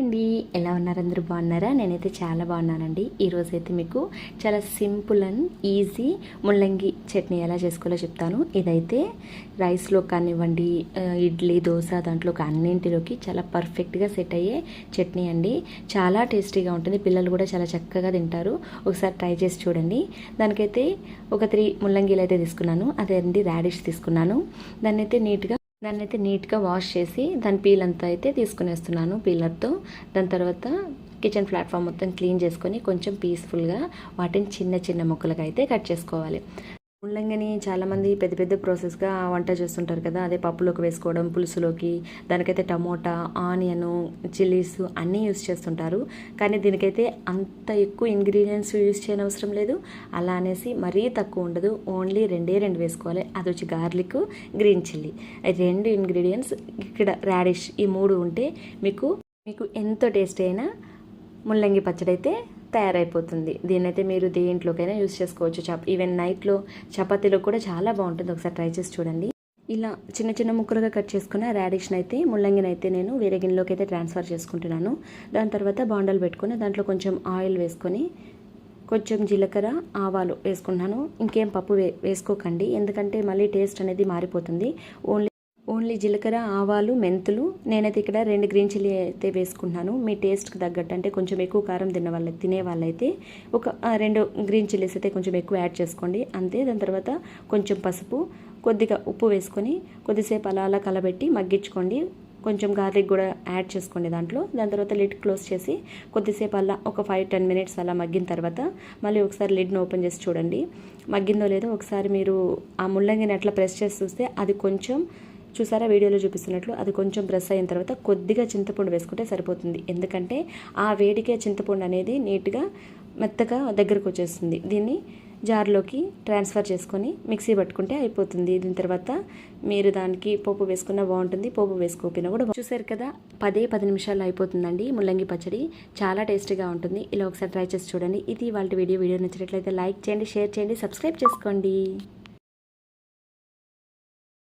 అండి. ఎలా ఉన్నారు అందరూ? బాగున్నారా? నేనైతే చాలా బాగున్నానండి. ఈరోజైతే అయితే మీకు చాలా సింపుల్ అండ్ ఈజీ ముల్లంగి చట్నీ ఎలా చేసుకోవాలో చెప్తాను. ఇదైతే రైస్లో కానివ్వండి ఇడ్లీ దోశ దాంట్లో అన్నింటిలోకి చాలా పర్ఫెక్ట్గా సెట్ అయ్యే చట్నీ అండి. చాలా టేస్టీగా ఉంటుంది. పిల్లలు కూడా చాలా చక్కగా తింటారు. ఒకసారి ట్రై చేసి చూడండి. దానికైతే ఒక త్రీ ముల్లంగిలు అయితే తీసుకున్నాను. అదే అండి రాడిష్ తీసుకున్నాను. దాన్ని అయితే నీట్గా దాన్ని అయితే నీట్గా వాష్ చేసి దాని పీల్ అంతా అయితే తీసుకునేస్తున్నాను పీలర్తో. దాని తర్వాత కిచెన్ ప్లాట్ఫామ్ మొత్తం క్లీన్ చేసుకొని కొంచెం పీస్ఫుల్గా వాటిని చిన్న చిన్న ముక్కలుగా అయితే కట్ చేసుకోవాలి. ముల్లంగిని చాలామంది పెద్ద పెద్ద ప్రాసెస్గా వంట చేస్తుంటారు కదా. అదే పప్పులోకి వేసుకోవడం పులుసులోకి దానికైతే టమోటా ఆనియన్ చిల్లీస్ అన్నీ యూస్ చేస్తుంటారు. కానీ దీనికైతే అంత ఎక్కువ ఇంగ్రీడియంట్స్ యూస్ చేయని అవసరం లేదు. అలా అనేసి మరీ తక్కువ ఉండదు. ఓన్లీ రెండే రెండు వేసుకోవాలి. అది వచ్చి గార్లిక్ గ్రీన్ చిల్లీ. రెండు ఇంగ్రీడియంట్స్ ఇక్కడ రాడిష్ ఈ మూడు ఉంటే మీకు మీకు ఎంతో టేస్ట్ అయినా ముల్లంగి పచ్చడి అయితే తయారైపోతుంది. దీన్నైతే మీరు దేంట్లోకైనా యూస్ చేసుకోవచ్చు చప్ ఈవెన్ నైట్లో చపాతీలో కూడా చాలా బాగుంటుంది. ఒకసారి ట్రై చేసి చూడండి. ఇలా చిన్న చిన్న ముక్కలుగా కట్ చేసుకున్న రాడిష్ని అయితే ముల్లంగిని అయితే నేను వేరే గిన్నెలోకి అయితే ట్రాన్స్ఫర్ చేసుకుంటున్నాను. దాని తర్వాత బాండలు పెట్టుకుని దాంట్లో కొంచెం ఆయిల్ వేసుకొని కొంచెం జీలకర్ర ఆవాలు వేసుకున్నాను ఇంకేం పప్పు వే వేసుకోకండి. ఎందుకంటే మళ్ళీ టేస్ట్ అనేది మారిపోతుంది. ఓన్లీ ఓన్లీ జీలకర్ర ఆవాలు మెంతులు. నేనైతే ఇక్కడ రెండు గ్రీన్ చిల్లీ అయితే వేసుకుంటున్నాను. మీ టేస్ట్కి తగ్గట్టు అంటే కొంచెం ఎక్కువ కారం తిన్న వాళ్ళ తినే వాళ్ళైతే ఒక రెండు గ్రీన్ చిల్లీస్ అయితే కొంచెం ఎక్కువ యాడ్ చేసుకోండి. అంతే దాని తర్వాత కొంచెం పసుపు కొద్దిగా ఉప్పు వేసుకొని కొద్దిసేపు అలా అలా కలబెట్టి మగ్గించుకోండి. కొంచెం గార్లిక్ కూడా యాడ్ చేసుకోండి దాంట్లో. దాని తర్వాత లిడ్ క్లోజ్ చేసి కొద్దిసేపు అలా ఒక ఫైవ్ టెన్ మినిట్స్ అలా మగ్గిన తర్వాత మళ్ళీ ఒకసారి లిడ్ని ఓపెన్ చేసి చూడండి. మగ్గిందో లేదో ఒకసారి మీరు ఆ ముల్లంగిని అట్లా ప్రెస్ చేసి చూస్తే అది కొంచెం చూసారా వీడియోలో చూపిస్తున్నట్లు అది కొంచెం ప్రెస్ అయిన తర్వాత కొద్దిగా చింతపండు వేసుకుంటే సరిపోతుంది. ఎందుకంటే ఆ వేడికే చింతపండు అనేది నీట్గా మెత్తగా దగ్గరకు వచ్చేస్తుంది. దీన్ని జార్లోకి ట్రాన్స్ఫర్ చేసుకొని మిక్సీ పట్టుకుంటే అయిపోతుంది. దీని తర్వాత మీరు దానికి పోపు వేసుకున్నా బాగుంటుంది. పోపు వేసుకోకపోయినా కూడా చూసారు కదా పదే పది నిమిషాలు అయిపోతుందండి ముల్లంగి పచ్చడి. చాలా టేస్టీగా ఉంటుంది. ఇలా ఒకసారి ట్రై చేసి చూడండి. ఇది వాళ్ళ వీడియో. వీడియో నచ్చినట్లయితే లైక్ చేయండి షేర్ చేయండి సబ్స్క్రైబ్ చేసుకోండి.